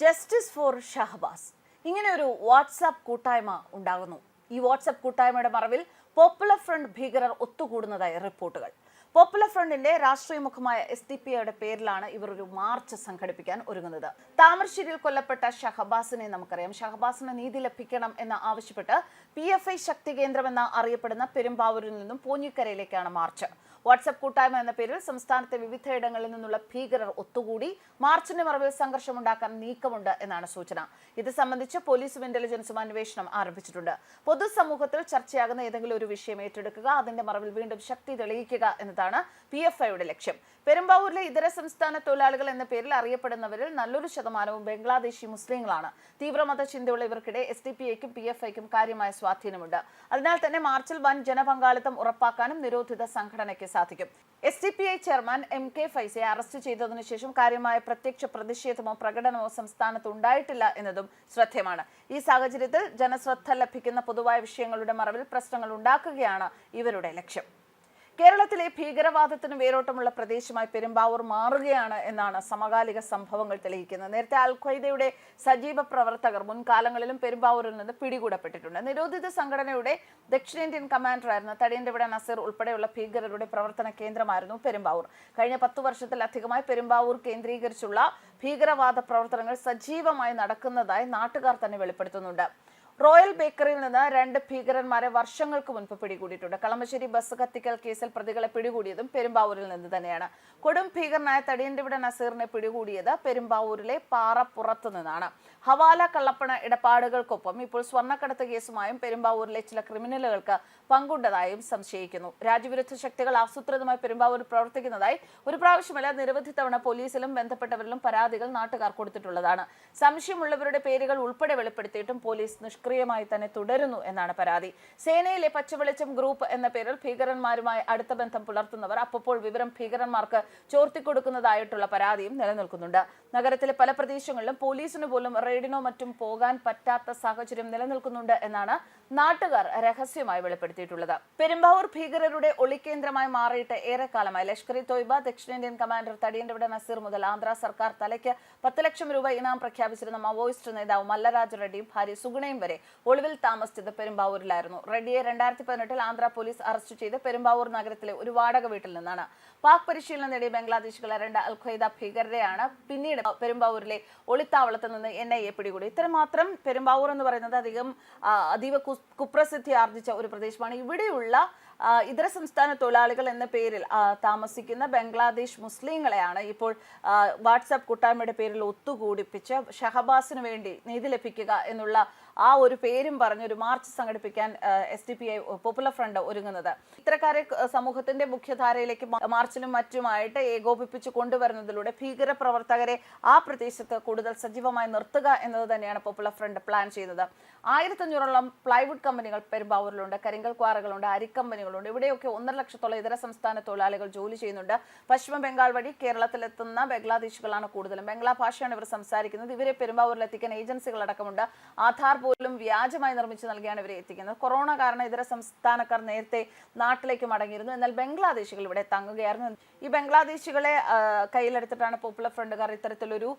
Justice for Shahbaz ഇങ്ങനെ ഒരു WhatsApp കൂട്ടായ്മ ഉണ്ടാകുന്നു. ഈ വാട്സാപ്പ് കൂട്ടായ്മയുടെ മറവിൽ പോപ്പുലർ ഫ്രണ്ട് ഭീകരർ ഒത്തുകൂടുന്നതായി റിപ്പോർട്ടുകൾ. പോപ്പുലർ ഫ്രണ്ടിന്റെ രാഷ്ട്രീയ മുഖമായ എസ് ഡി പി ഐയുടെ പേരിലാണ് ഇവർ ഒരു മാർച്ച് സംഘടിപ്പിക്കാൻ ഒരുങ്ങുന്നത്. താമരശ്ശേരിയിൽ കൊല്ലപ്പെട്ട ഷഹബാസിനെ നമുക്കറിയാം. ഷഹബാസിന് നീതി ലഭിക്കണം എന്ന് ആവശ്യപ്പെട്ട് പി എഫ് ഐ ശക്തി കേന്ദ്രം എന്ന് അറിയപ്പെടുന്ന പെരുമ്പാവൂരിൽ നിന്നും പൂഞ്ഞിക്കരയിലേക്കാണ് മാർച്ച്. വാട്സപ്പ് കൂട്ടായ്മ എന്ന പേരിൽ സംസ്ഥാനത്തെ വിവിധയിടങ്ങളിൽ നിന്നുള്ള ഭീകരർ ഒത്തുകൂടി മാർച്ചിന്റെ മറവിൽ സംഘർഷമുണ്ടാക്കാൻ നീക്കമുണ്ട് എന്നാണ് സൂചന. ഇത് സംബന്ധിച്ച് പോലീസും ഇന്റലിജൻസും അന്വേഷണം ആരംഭിച്ചിട്ടുണ്ട്. പൊതുസമൂഹത്തിൽ ചർച്ചയാകുന്ന ഏതെങ്കിലും ഒരു വിഷയം ഏറ്റെടുക്കുക അതിന്റെ മറവിൽ വീണ്ടും ശക്തി തെളിയിക്കുക എന്നതാണ് പി എഫ് ഐയുടെ ലക്ഷ്യം. പെരുമ്പാവൂരിലെ ഇതര സംസ്ഥാന തൊഴിലാളികൾ എന്ന പേരിൽ അറിയപ്പെടുന്നവരിൽ നല്ലൊരു ശതമാനവും ബംഗ്ലാദേശി മുസ്ലിങ്ങളാണ്. തീവ്രമത ചിന്തയുള്ള ഇവർക്കിടെ എസ് ഡി പി ഐക്കും പി എഫ് ഐക്കും കാര്യമായ സ്വാധീനമുണ്ട്. അതിനാൽ തന്നെ മാർച്ചിൽ വൻ ജനപങ്കാളിത്തം ഉറപ്പാക്കാനും നിരോധിത സംഘടനയ്ക്ക് സാധിക്കും. S D P I chairman M K ഫൈസയെ arrest ചെയ്തതിനു ശേഷം കാര്യമായ പ്രത്യക്ഷ പ്രതിഷേധമോ പ്രകടനമോ സംസ്ഥാനത്ത് ഉണ്ടായിട്ടില്ല എന്നതും ശ്രദ്ധേയമാണ്. ഈ സാഹചര്യത്തിൽ ജനശ്രദ്ധ ലഭിക്കുന്ന പൊതുവായ വിഷയങ്ങളുടെ മറവിൽ പ്രശ്നങ്ങൾ ഉണ്ടാക്കുകയാണ് ഇവരുടെ ലക്ഷ്യം. കേരളത്തിലെ ഭീകരവാദത്തിന് വേരോട്ടമുള്ള പ്രദേശമായി പെരുമ്പാവൂർ മാറുകയാണ് എന്നാണ് സമകാലിക സംഭവങ്ങൾ തെളിയിക്കുന്നത്. നേരത്തെ അൽ ഖ്വയ്ദയുടെ സജീവ പ്രവർത്തകർ മുൻകാലങ്ങളിലും പെരുമ്പാവൂരിൽ നിന്ന് പിടികൂടപ്പെട്ടിട്ടുണ്ട്. നിരോധിത സംഘടനയുടെ ദക്ഷിണേന്ത്യൻ കമാൻഡറായിരുന്ന തടിയന്തവിട നസീർ ഉൾപ്പെടെയുള്ള ഭീകരരുടെ പ്രവർത്തന കേന്ദ്രമായിരുന്നു പെരുമ്പാവൂർ. കഴിഞ്ഞ പത്തു വർഷത്തിലധികമായി പെരുമ്പാവൂർ കേന്ദ്രീകരിച്ചുള്ള ഭീകരവാദ പ്രവർത്തനങ്ങൾ സജീവമായി നടക്കുന്നതായി നാട്ടുകാർ തന്നെ വെളിപ്പെടുത്തുന്നുണ്ട്. റോയൽ ബേക്കറിയിൽ നിന്ന് രണ്ട് ഭീകരന്മാരെ വർഷങ്ങൾക്ക് മുൻപ് പിടികൂടിയിട്ടുണ്ട്. കളമശ്ശേരി ബസ് കത്തിക്കൽ കേസിൽ പ്രതികളെ പിടികൂടിയതും പെരുമ്പാവൂരിൽ നിന്ന് തന്നെയാണ്. കൊടും ഭീകരനായ തടിയന്റിവിട നസീറിനെ പിടികൂടിയത് പെരുമ്പാവൂരിലെ പാറപ്പുറത്തു നിന്നാണ്. ഹവാല കള്ളപ്പണ ഇടപാടുകൾക്കൊപ്പം ഇപ്പോൾ സ്വർണക്കടത്ത് കേസുമായും പെരുമ്പാവൂരിലെ ചില ക്രിമിനലുകൾക്ക് പങ്കുണ്ടതായും സംശയിക്കുന്നു. രാജ്യവിരുദ്ധ ശക്തികൾ ആസൂത്രിതമായി പെരുമ്പാവൂരിൽ പ്രവർത്തിക്കുന്നതായി ഒരു പ്രാവശ്യമല്ല നിരവധി തവണ പോലീസിലും ബന്ധപ്പെട്ടവരിലും പരാതികൾ നാട്ടുകാർ കൊടുത്തിട്ടുള്ളതാണ്. സംശയമുള്ളവരുടെ പേരുകൾ ഉൾപ്പെടെ വെളിപ്പെടുത്തിയിട്ടും പോലീസ് നിഷ്ക്രിയമായി തന്നെ തുടരുന്നു എന്നാണ് പരാതി. സേനയിലെ പച്ചവെളിച്ചം ഗ്രൂപ്പ് എന്ന പേരിൽ ഭീകരന്മാരുമായി അടുത്ത ബന്ധം പുലർത്തുന്നവർ അപ്പോൾ വിവരം ഭീകരന്മാർക്ക് ചോർത്തിക്കൊടുക്കുന്നതായിട്ടുള്ള പരാതിയും നിലനിൽക്കുന്നുണ്ട്. നഗരത്തിലെ പല പ്രദേശങ്ങളിലും പോലീസിന് പോലും റെയ്ഡിനോ മറ്റും പോകാൻ പറ്റാത്ത സാഹചര്യം നിലനിൽക്കുന്നുണ്ട് എന്നാണ് നാട്ടുകാർ രഹസ്യമായി വെളിപ്പെടുത്തിയിട്ടുള്ളത്. പെരുമ്പാവൂർ ഭീകരരുടെ ഒളിക്കേന്ദ്രമായി മാറിയിട്ട് ഏറെക്കാലമായി ലഷ്കർ ഇ തോയ്ബ ദക്ഷിണേന്ത്യൻ കമാൻഡർ തടിയന്തവിടെ നസീർ മുതൽ ആന്ധ്ര സർക്കാർ തലയ്ക്ക് പത്ത് ലക്ഷം രൂപ ഇനാം പ്രഖ്യാപിച്ചിരുന്ന മാവോയിസ്റ്റ് നേതാവ് മല്ലരാജ് റെഡ്ഡിയും ഭാര്യ സുഗുണയും വരെ ഒളിവിൽ താമസിച്ചത് പെരുമ്പാവൂരിലായിരുന്നു. റെഡ്ഡിയെ രണ്ടായിരത്തി പതിനെട്ടിൽ ആന്ധ്ര പോലീസ് അറസ്റ്റ് ചെയ്ത് പെരുമ്പാവൂർ നഗരത്തിലെ ഒരു വാടക വീട്ടിൽ നിന്നാണ്. പാക് പരിശീലനം നേടിയ ബംഗ്ലാദേശികളെ രണ്ട് ഖൈദ ഭീകരരെയാണ് പിന്നീട് പെരുമ്പാവൂരിലെ ഒളിത്താവളത്തിൽ നിന്ന് എൻ ഐ എ പിടികൂടി. ഇത്രമാത്രം പെരുമ്പാവൂർ എന്ന് പറയുന്നത് അധികം അതീവ കുപ്രസിദ്ധി ആർജിച്ച ഒരു പ്രദേശമാണ്. ഇവിടെയുള്ള ഇതര സംസ്ഥാന തൊഴിലാളികൾ എന്ന പേരിൽ താമസിക്കുന്ന ബംഗ്ലാദേശ് മുസ്ലിങ്ങളെയാണ് ഇപ്പോൾ വാട്സാപ്പ് കൂട്ടായ്മയുടെ പേരിൽ ഒത്തുകൂടിപ്പിച്ച് ഷഹബാസിന് വേണ്ടി നീതി ലഭിക്കുക എന്നുള്ള ആ ഒരു പേരും പറഞ്ഞ് ഒരു മാർച്ച് സംഘടിപ്പിക്കാൻ S D P I popular front ഒരുങ്ങുന്നത്. ഇത്തരക്കാരെ സമൂഹത്തിന്റെ മുഖ്യധാരയിലേക്ക് മാർച്ചിലും മറ്റുമായിട്ട് ഏകോപിപ്പിച്ച് കൊണ്ടുവരുന്നതിലൂടെ ഭീകര പ്രവർത്തകരെ ആ പ്രദേശത്ത് കൂടുതൽ സജീവമായി നിർത്തുക എന്നത് തന്നെയാണ് പോപ്പുലർ ഫ്രണ്ട് പ്ലാൻ ചെയ്യുന്നത് ആയിരത്തഞ്ഞൂറോളം പ്ലൈവുഡ് കമ്പനികൾ പെരുമ്പാവൂരിലുണ്ട് കരിങ്കൽ ക്വാറകളുണ്ട് അരിക്കമ്പനികളുണ്ട് ഇവിടെയൊക്കെ ഒന്നര ലക്ഷത്തോളം ഇതര സംസ്ഥാന തൊഴിലാളികൾ ജോലി ചെയ്യുന്നുണ്ട്. പശ്ചിമ ബംഗാൾ വഴി കേരളത്തിലെത്തുന്ന ബംഗ്ലാദേശികളാണ് കൂടുതലും. ബംഗ്ലാ ഭാഷയാണ് ഇവർ സംസാരിക്കുന്നത്. ഇവരെ പെരുമ്പാവൂരിലെത്തിക്കാൻ ഏജൻസികളടക്കമുണ്ട് ആധാർ പോലും വ്യാജമായി നിർമ്മിച്ച് നൽകിയാണ് ഇവരെ എത്തിക്കുന്നത്. കൊറോണ കാരണം ഇതര സംസ്ഥാനക്കാർ നേരത്തെ നാട്ടിലേക്ക് മടങ്ങിയിരുന്നു. എന്നാൽ ബംഗ്ലാദേശികൾ ഇവിടെ തങ്ങുകയായിരുന്നു. ഈ ബംഗ്ലാദേശികളെ കയ്യിലെടുത്തിട്ടാണ് പോപ്പുലർ ഫ്രണ്ടുകാർ ഇത്തരത്തിലൊരു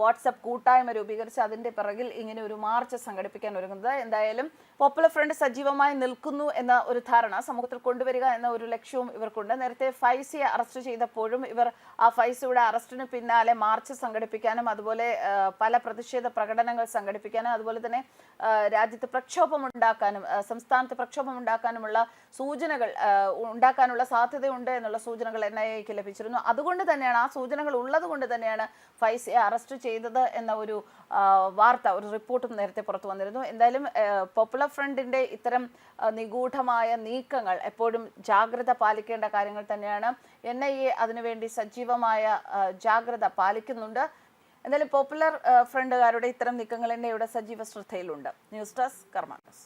വാട്സപ്പ് കൂട്ടായ്മ രൂപീകരിച്ച് അതിന്റെ പിറകിൽ ഇങ്ങനെ ഒരു മാർച്ച് സംഘടിപ്പിക്കാൻ ഒരുങ്ങുന്നത്. എന്തായാലും പോപ്പുലർ ഫ്രണ്ട് സജീവമായി നിൽക്കുന്നു എന്ന ഒരു ധാരണ സമൂഹത്തിൽ കൊണ്ടുവരിക എന്ന ഒരു ലക്ഷ്യവും ഇവർക്കുണ്ട്. നേരത്തെ ഫൈസിയെ അറസ്റ്റ് ചെയ്തപ്പോഴും ഇവർ ആ ഫൈസിയുടെ അറസ്റ്റിന് പിന്നാലെ മാർച്ച് സംഘടിപ്പിക്കാനും അതുപോലെ പല പ്രതിഷേധ പ്രകടനങ്ങൾ സംഘടിപ്പിക്കാനും അതുപോലെ തന്നെ രാജ്യത്ത് പ്രക്ഷോഭം ഉണ്ടാക്കാനും ആ, സംസ്ഥാനത്ത് പ്രക്ഷോഭം ഉണ്ടാക്കാനുമുള്ള സൂചനകൾ ഉണ്ടാക്കാനുള്ള സാധ്യതയുണ്ട് എന്നുള്ള സൂചനകൾ എൻ ഐ എക്ക് ലഭിച്ചിരുന്നു. അതുകൊണ്ട് തന്നെയാണ് ആ സൂചനകൾ ഉള്ളത് കൊണ്ട് തന്നെയാണ് ഫൈസിയെ അറസ്റ്റ് ചെയ്തത് എന്ന ഒരു വാർത്ത ഒരു റിപ്പോർട്ടും നേരത്തെ പുറത്തു വന്നിരുന്നു. എന്തായാലും പോപ്പുലർ ഫ്രണ്ടിന്റെ ഇത്തരം നിഗൂഢമായ നീക്കങ്ങൾ എപ്പോഴും ജാഗ്രത പാലിക്കേണ്ട കാര്യങ്ങൾ തന്നെയാണ്. എൻ ഐ എ അതിനുവേണ്ടി സജീവമായ ജാഗ്രത പാലിക്കുന്നുണ്ട്. എന്തായാലും പോപ്പുലർ ഫ്രണ്ടുകാരുടെ ഇത്തരം നീക്കങ്ങൾ എന്നെ ഇവിടെ സജീവ ശ്രദ്ധയിലുണ്ട്. News desk കർമാനസ്.